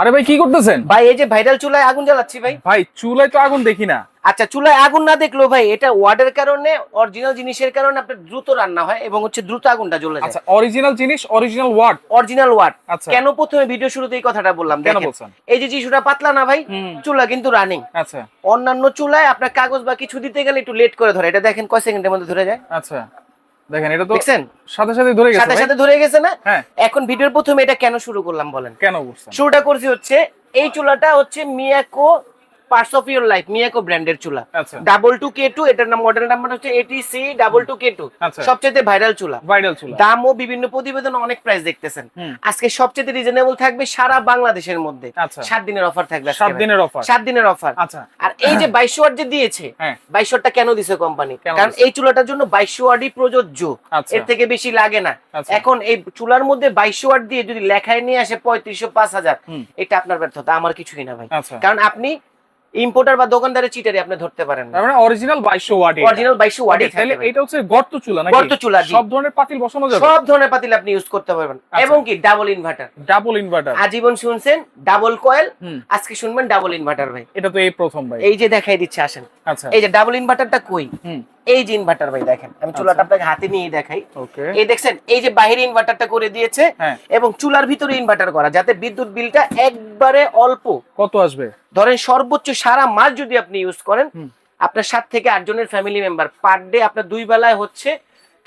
আরে ভাই কি করতেছেন? ভাই এই যে ভাইরাল চুলায় আগুন জ্বালাচ্ছি ভাই। ভাই চুলায় তো আগুন দেখি না। আচ্ছা চুলায় আগুন না দেখল ভাই এটা ওয়ার্ডের কারণে অরিজিনাল জিনিসের কারণে আপনার দ্রুত রান্না হয় এবং হচ্ছে দ্রুত আগুনটা জ্বলে যায়। আচ্ছা অরিজিনাল জিনিস অরিজিনাল ওয়ার্ড অরিজিনাল ওয়ার্ড আচ্ছা। কেন প্রথমে ভিডিও শুরুতে এই কথাটা বললাম? কেন দেখেন বলছেন? এই যে যিশুটা পাতলা না ভাই চুলা কিন্তু রানিং আচ্ছা। অন্যান্য চুলায় আপনার কাগজ বা কিছু দিতে গেলে একটু লেট করে ধরে। এটা দেখেন কয় সেকেন্ডের মধ্যে ধরে যায়? আচ্ছা। দেখেন এটা তো দেখছেন? সাথে সাথে ধরে গেছে সাথে সাথে ধরে গেছে না? হ্যাঁ। এখন ভিডিওর প্রথমে এটা কেন শুরু করলাম বলেন? কেন শুরুটা করছি হচ্ছে এই চুলাটা হচ্ছে Miyako parts of your life Miyako ব্র্যান্ডের চুলা। ডাবল টু কে টু এটার নাম মডেল নাম্বার হচ্ছে ATC double two K two সবচেয়ে ভাইরাল চুলা। ভাইরাল চুলা। দামও বিভিন্ন প্রতিবেদন অনেক প্রাইস দেখতেছেন। আজকে সবচেয়ে রিজনেবল থাকবে সারা বাংলাদেশের মধ্যে। আচ্ছা। সাত দিনের অফার থাকবে সাত দিনের অফার সাত দিনের অফার আচ্ছা। আর এই যে বাইশ ওয়াট যে দিয়েছে হ্যাঁ। বাইশ ওয়াটটা কেন দিছে কোম্পানি কারণ এই চুলাটার জন্য বাইশ ওয়াটই প্রযোজ্য। আচ্ছা। এর থেকে বেশি লাগে না। এখন এই চুলার মধ্যে বাইশ ওয়াট দিয়ে যদি লেখায় নিয়ে আসে পঁয়ত্রিশশো পাঁচ হাজার এটা আপনার ব্যর্থতা। আমার কিছুই না ভাই। কারণ আপনি ইম্পোর্টার বা দোকানদারের চিটারে আপনি ধরতে পারেন না। মানে অরিজিনাল 2200 ওয়াট অরিজিনাল বাইশশো ওয়াটই তাহলে এটা হচ্ছে গর্ত চুলা নাকি? গর্ত চুলা। সব ধরনের পাতিল বসানো যাবে? সব ধরনের পাতিল আপনি ইউজ করতে পারবেন। আচ্ছা। এবং কি ডাবল ইনভার্টার ডাবল ইনভার্টার আজীবন শুনছেন ডাবল কয়েল আজকে শুনবেন ডাবল ইনভার্টার ভাই। এটা তো এই প্রথম ভাই। এই যে দেখাই দিচ্ছে আসেন। আচ্ছা। এই যে ডাবল ইনভার্টারটা কই? এই যে ইনভার্টার ভাই দেখেন। আমি চুলাটা আচ্ছা। আপনাকে হাতে নিয়ে দেখাই। ওকে এই দেখছেন এই যে বাইরে ইনভার্টারটা করে দিয়েছে হ্যাঁ। এবং চুলার ভিতরে ইনভার্টার করা যাতে বিদ্যুৎ বিলটা একবারে অল্প কত আসবে? ধরেন সর্বোচ্চ সারা মাস যদি আপনি ইউজ করেন আপনার সাত থেকে আট জনের ফ্যামিলি মেম্বার পার ডে আপনার দুই বেলায় হচ্ছে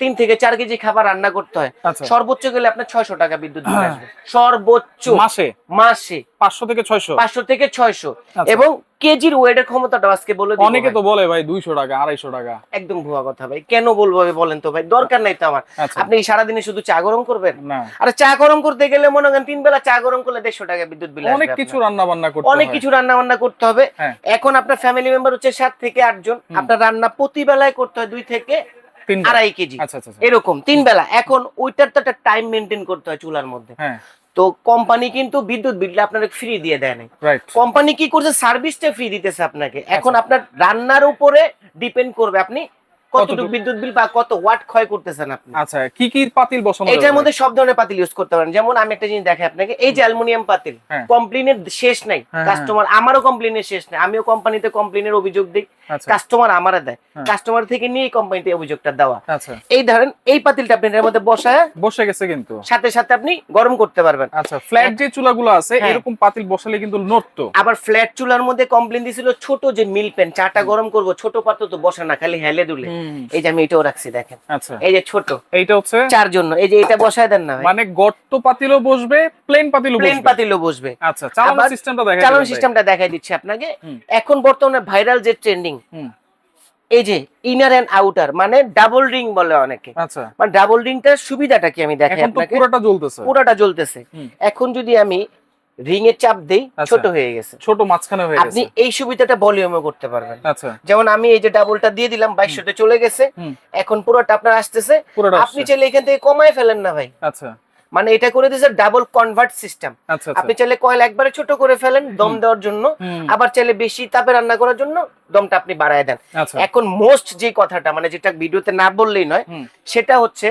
তিন থেকে চার কেজি খাবার রান্না করতে হয়। আচ্ছা। সর্বোচ্চ গেলে আপনার ছয়শো টাকা বিদ্যুৎ বিল হ্যাঁ। আসবে। সর্বোচ্চ। মাসে? মাসে। 500 থেকে 600 পাঁচশো থেকে ছয়শো। আচ্ছা। এবং কেজির ওয়েটের ক্ষমতাটা আজকে বলে অনেকে তো বলে ভাই 200 টাকা 250 টাকা। একদম ভুয়া কথা ভাই। কেন বলব বলেন তো ভাই? দরকার নাই তো আমার। আচ্ছা। আপনি সারাদিনে শুধু চা গরম করবেন? আর চা গরম করতে গেলে মনে করেন তিন বেলা চা গরম করলে দেড়শো টাকা বিদ্যুৎ বিল অনেক কিছু রান্না বান্না করতে অনেক কিছু রান্না বান্না করতে হবে। হ্যাঁ। এখন আপনার ফ্যামিলি মেম্বার হচ্ছে সাত থেকে আটজন। আপনার রান্না প্রতি বেলায় করতে হয় দুই থেকে আড়াই কেজি। আচ্ছা আচ্ছা আচ্ছা। এরকম তিন বেলা। এখন ওইটার তো একটা টাইম মেনটেন করতে হয় চুলার মধ্যে। হ্যাঁ। তো কোম্পানি কিন্তু বিদ্যুৎ বিলটা আপনার ফ্রি দিয়ে দেয় নাই। কোম্পানি কি করছে? সার্ভিসটা ফ্রি দিতেছে আপনাকে। এখন। আপনার রান্নার উপরে ডিপেন্ড করবে আপনি কতটুকু? বিদ্যুৎ বিল বা কত ওয়াট ক্ষয় করতেছেন আপনি। আচ্ছা কি কি পাতিল বসানো এটার মধ্যে সব ধরনের পাতিল ইউজ করতে পারেন। যেমন আমি একটা জিনিস দেখাই আপনাকে। এই যে অ্যালুমিনিয়াম পাতিল হ্যাঁ। কমপ্লেনের শেষ নাই। হ্যাঁ, কাস্টমার আমারও কমপ্লেনের শেষ নাই। আমিও কোম্পানিতে কমপ্লেনের অভিযোগ দিই। কাস্টমার আমারে দেয়। হ্যাঁ। কাস্টমার থেকে নিয়ে কোম্পানিতে অভিযোগটা দেওয়া। আচ্ছা। এই ধরেন এই পাতিলটা আপনি এর মধ্যে বসায় বসে গেছে কিন্তু। সাথে সাথে আপনি গরম করতে পারবেন। আচ্ছা ফ্ল্যাট যে চুলাগুলো আছে হ্যাঁ। এরকম পাতিল বসালে কিন্তু নড়তো। আবার ফ্ল্যাট চুলার মধ্যে কমপ্লেন দিছিল ছোট যে মিল প্যান চাটা গরম করব ছোট পাত্র তো বসে না খালি হেলে দুলে। এই যে আমি এটাও রাখছি দেখেন। আচ্ছা। এই যে ছোট। এইটা হচ্ছে চার জন্য। এই যে এটা বসায় দেন না মানে গর্ত পাতিলও বসবে প্লেন পাতিলও প্লেন পাতিলও বসবে। আচ্ছা আবার সিস্টেমটা দেখা চালানো সিস্টেমটা দেখাই দিচ্ছি আপনাকে। এখন বর্তমানে ভাইরাল যে ট্রেন্ডিং। এই যে ইনার এন্ড আউটার মানে ডাবল রিং বলে অনেকে। আচ্ছা। মানে ডাবল রিংটার সুবিধাটা কি আমি দেখাই আপনাকে? পুরোটা জ্বলতেছে। পুরোটা জ্বলতেছে। এখন যদি আমি রিং এর চাপ দেই আচ্ছা। ছোট হয়ে গেছে। ছোট মাঝখানে হয়ে আপনি এই সুবিধাটা ভলিউমে করতে পারবেন। আচ্ছা। যেমন আমি এই যে ডাবলটা দিয়ে দিলাম বাইশশোতে চলে গেছে। এখন পুরোটা আপনার আসতেছে। আপনি চাইলে এখান থেকে কমায় ফেলেন না ভাই। আচ্ছা। মানে এটা করে দিয়েছে ডাবল কনভার্ট সিস্টেম আপনি চাইলে কয়েল একবারে ছোট করে ফেলেন দম দেওয়ার জন্য। আবার চাইলে বেশি তাপে রান্না করার জন্য দমটা আপনি বাড়ায় দেন। আচ্ছা। এখন মোস্ট যে কথাটা মানে যেটা ভিডিওতে না বললেই নয় সেটা হচ্ছে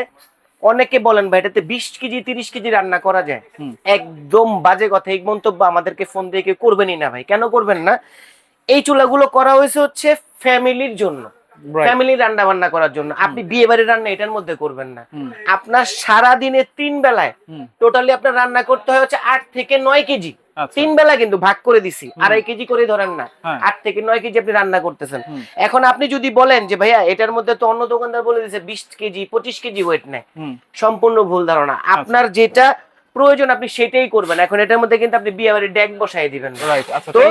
অনেকে বলেন ভাই এটাতে বিশ কেজি তিরিশ কেজি রান্না করা যায়? একদম বাজে কথা এই মন্তব্য আমাদেরকে ফোন দিয়ে কেউ করবেনই না ভাই। কেন করবেন না? এই চুলাগুলো করা হয়েছে হচ্ছে ফ্যামিলির জন্য। ফ্যামিলি রান্না বান্না করার জন্য। আপনি বিয়ে বাড়ির রান্না এটার মধ্যে করবেন না। আপনার সারা দিনে তিন বেলায় টোটালি আপনার রান্না করতে হয় হচ্ছে আট থেকে নয় কেজি। আচ্ছা, তিন বেলা কিন্তু ভাগ করে দিছি। আড়াই কেজি করে ধরেন না। হ্যাঁ, আট থেকে নয় কেজি আপনি রান্না করতেছেন। এখন আপনি যদি বলেন যে ভাইয়া এটার মধ্যে তো অন্য দোকানদার বলে দিছে বিশ কেজি পঁচিশ কেজি ওয়েট নেয়। সম্পূর্ণ ভুল ধারণা। আপনার যেটা প্রয়োজন আপনি সেটাই করবেন। এখন এটার মধ্যে কিন্তু আপনি বিয়ে বাড়ির ড্যাগ বসাই দিবেন। আচ্ছা, তো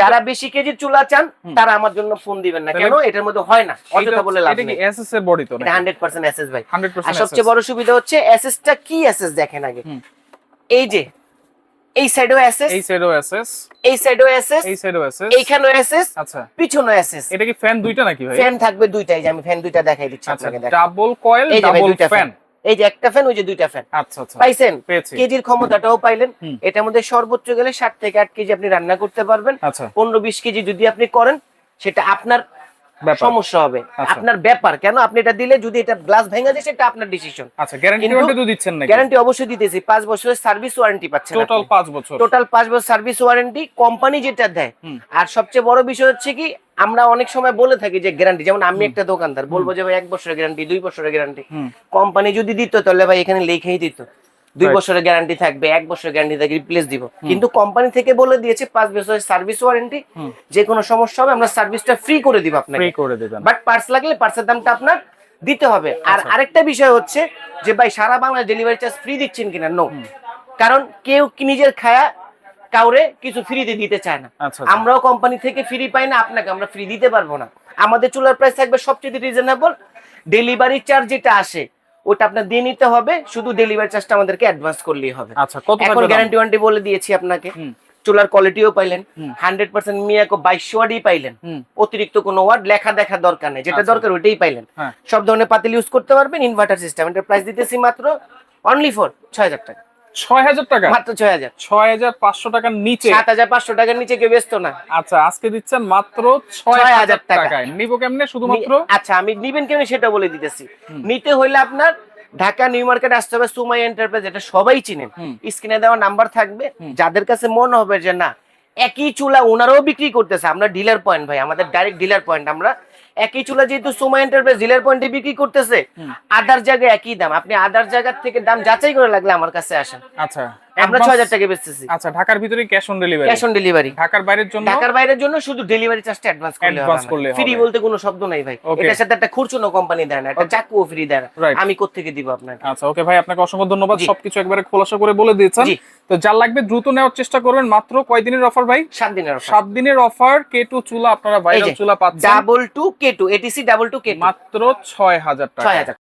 যারা বেশি কেজি চুলা চান তারা আমার জন্য ফোন দিবেন না। কেন? এটার মধ্যে হয় না। অযথা বলে লাভ কি নেই। SS এর body তো এটা নাকি? হান্ড্রেড পার্সেন্ট এসএস ভাই। 100% আর সবচেয়ে বড় সুবিধা হচ্ছে এসএস টা কি এসএস দেখেন আগে? এই যে এই সাইডেও এসএস এই সাইডও SS এই সাইডেও এসএস এই সাইডও SS এইখানেও এসএস আচ্ছা। পিছনেও এসএস এটা কি ফ্যান দুইটা নাকি ভাই? ফ্যান থাকবে দুইটাই যে আমি ফ্যান দুইটা দেখাই দিচ্ছি আচ্ছা আপনাকে দেখেন। ডাবল কয়েল ডাবল ফ্যান এই যে একটা ফ্যান ওই যে দুইটা ফ্যান আচ্ছা আচ্ছা। পাইছেন? কেজির ক্ষমতাটাও পাইলেন। এটার মধ্যে সর্বোচ্চ গেলে ষাট থেকে আট কেজি আপনি রান্না করতে পারবেন। আচ্ছা। পনেরো বিশ কেজি যদি আপনি করেন সেটা আপনার সমস্যা হবে। আচ্ছা। আপনার ব্যাপার। কেন? আপনি এটা দিলে যদি এটা গ্লাস ভেঙে যায় সেটা আপনার ডিসিশন আচ্ছা গ্যারান্টি তো দিচ্ছেন নাকি? গ্যারান্টি অবশ্যই দিতেছি। পাঁচ বছরের সার্ভিস ওয়ারেন্টি পাচ্ছেন টোটাল পাঁচ বছর। টোটাল পাঁচ বছর সার্ভিস ওয়ারেন্টি কোম্পানি যেটা দেয়। আর সবচেয়ে বড় বিষয় হচ্ছে কি আমরা অনেক সময় বলে থাকি যে গ্যারান্টি যেমন আমি একটা দোকানদার বলব যে ভাই এক বছরের গ্যারান্টি দুই বছরের গ্যারান্টি কোম্পানি যদি দিত তাহলে ভাই এখানে লিখেই দিত। দুই বছরের গ্যারান্টি থাকবে এক বছরের গ্যারান্টি থাকবে রিপ্লেস দিব। কিন্তু কোম্পানি থেকে বলে দিয়েছে পাঁচ বছরের সার্ভিস ওয়ারেন্টি যে কোনো সমস্যা হবে আমরা সার্ভিসটা ফ্রি করে দিব ফ্রি আপনাকে করে দেবেন। বাট পার্স লাগলে পার্সের দামটা আপনার দিতে হবে। আর আচ্ছা। আরেকটা বিষয় হচ্ছে যে ভাই সারা বাংলায় ডেলিভারি চার্জ ফ্রি দিচ্ছেন কিনা? নো কারণ কেউ কি নিজের খায়া কাউরে কিছু ফ্রিতে দিতে চায় না। আচ্ছা আচ্ছা। আমরাও কোম্পানি থেকে ফ্রি পাই না আপনাকে আমরা ফ্রি দিতে পারব না। আমাদের চুলার প্রাইস থাকবে সবচেয়ে রিজনেবল ডেলিভারি চার্জ যেটা আসে ওটা আপনার দিয়ে নিতে হবে শুধু ডেলিভারি চার্জটা আমাদেরকে অ্যাডভান্স করলেই হবে। আচ্ছা এখন গ্যারান্টি ওয়ারেন্টি বলে দিয়েছি আপনাকে। চুলার কোয়ালিটিও পাইলেন হান্ড্রেড পার্সেন্ট মিয়াকো বাইশ ওয়ার্ডই পাইলেন। অতিরিক্ত কোনো ওয়ার্ড লেখা দেখা দরকার নেই যেটা। দরকার ওইটাই পাইলেন। হ্যাঁ। সব ধরনের পাতিল ইউজ করতে পারবেন ইনভার্টার সিস্টেম এটার প্রাইস দিতেছি মাত্র অনলি ফর ছয় হাজার টাকা। ছয় হাজার টাকা। মাত্র ছয় হাজার ছয় হাজার পাঁচশো টাকার নিচে। সাত হাজার পাঁচশো টাকার নিচে কেউ ব্যস্ত না। আচ্ছা আজকে দিচ্ছেন মাত্র ছয় ছয় হাজার হাজার টাকায়। নিবো কেমনে? শুধুমাত্র? আচ্ছা আমি নিবেন কেন সেটা বলে দিতেছি। নিতে হইলে আপনার ঢাকা নিউ মার্কেট আসতে হবে সুমাই এন্টারপ্রাইজ এটা সবাই চিনেন। স্ক্রিনে দেওয়া নাম্বার থাকবে। যাদের কাছে মনে হবে যে না একই চুলা ওনারাও বিক্রি করতেছে। আমরা ডিলার পয়েন্ট ভাই আমাদের ডাইরেক্ট ডিলার পয়েন্ট আমরা একই চুলা যেহেতু সুমা এন্টারপ্রাইজ জিলের পয়েন্টে বিক্রি করতেছে। আদার জায়গায় একই দাম। আপনি আদার জায়গার থেকে দাম যাচাই করে লাগলে আমার কাছে আসেন। আচ্ছা। আমরা Advance- ছয় হাজার টাকা বেচতেছি। আচ্ছা ঢাকার ভিতরে cash on delivery cash on delivery ঢাকার বাইরের জন্য? ঢাকার বাইরের জন্য শুধু ডেলিভারি চার্জটা অ্যাডভান্স করলে Advance করলে ফ্রি বলতে কোনো শব্দ নাই ভাই. এটার সাথে একটা খুরচুনো কোম্পানি দেয় না একটা. চাকুও ফ্রি দেয় না. আমি কোত্থেকে দিব আপনাকে? আচ্ছা ওকে ভাই আপনাকে অসংখ্য ধন্যবাদ। সবকিছু একবারে খোলাসা করে বলে দিয়েছেন। তো যার লাগবে দ্রুত নেওয়ার চেষ্টা করবেন। মাত্র কয় দিনের অফার ভাই? সাত দিনের সাত দিনের অফার কে টু চুলা আপনারা ভাইরাল চুলা পাচ্ছেন। Double two K two ATC double two K মাত্র ছয় হাজার টাকা। ছয় হাজার।